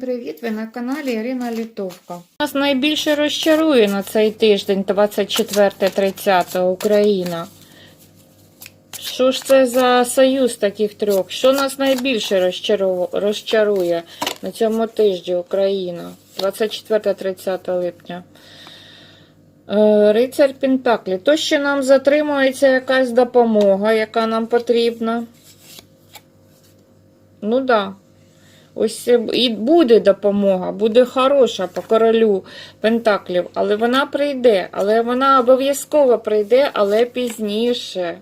Привіт, ви на каналі Ірина Літовка. Нас найбільше розчарує на цей тиждень, 24-30 Україна. Що ж це за союз таких трьох? Що нас найбільше розчарує на цьому тижні Україна? 24-30 липня. Е, Рицар Пентаклі. То, що нам затримується якась допомога, яка нам потрібна. Ну так. Да. Ось е, і буде допомога, буде хороша по королю Пентаклів, але вона прийде, але вона обов'язково прийде, але пізніше.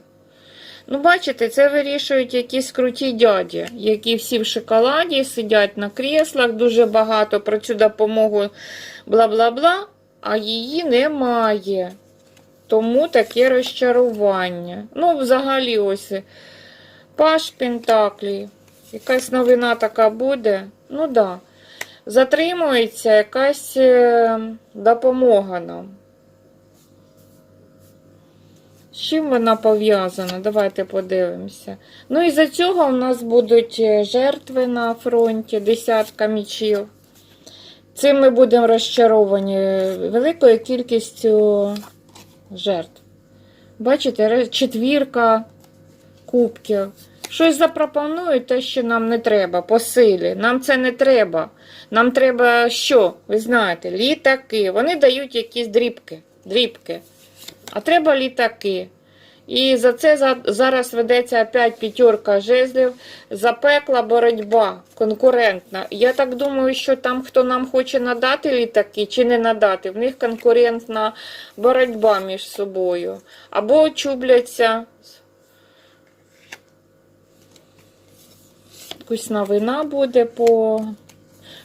Ну, бачите, це вирішують якісь круті дяді, які всі в шоколаді сидять на кріслах, дуже багато про цю допомогу, бла-бла-бла, а її немає. Тому таке розчарування. Ну, взагалі, ось Паш Пентаклі. Якась новина така буде. Ну да. Затримується якась е, допомога нам. З чим вона пов'язана? Давайте подивимося. Ну і за цього у нас будуть е, жертви на фронті, десятка мічів. Цим ми будемо розчаровані великою кількістю жертв. Бачите, четвірка кубків. Щось запропонують те, що нам не треба, по силі. Нам це не треба. Нам треба що? Ви знаєте, літаки. Вони дають якісь дрібки. дрібки. А треба літаки. І за це зараз ведеться опять п'ятерка жезлів, запекла боротьба конкурентна. Я так думаю, що там, хто нам хоче надати літаки чи не надати, в них конкурентна боротьба між собою. Або чубляться якась новина буде по.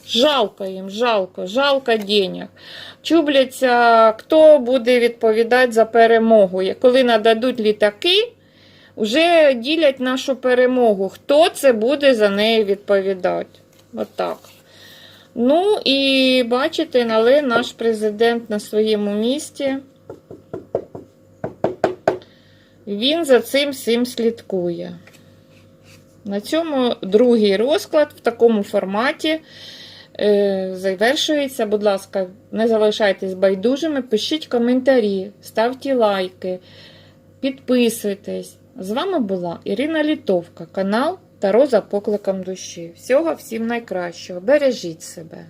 Жалко їм, жалко, жалко денег. Чубляться, хто буде відповідати за перемогу. Коли нададуть літаки, вже ділять нашу перемогу. Хто це буде за неї відповідати? Отак. Ну і бачите, але наш президент на своєму місці. Він за цим всім слідкує. На цьому другий розклад в такому форматі е, завершується. Будь ласка, не залишайтесь байдужими, пишіть коментарі, ставте лайки, підписуйтесь. З вами була Ірина Літовка, канал Таро за покликом душі. Всього всім найкращого. Бережіть себе.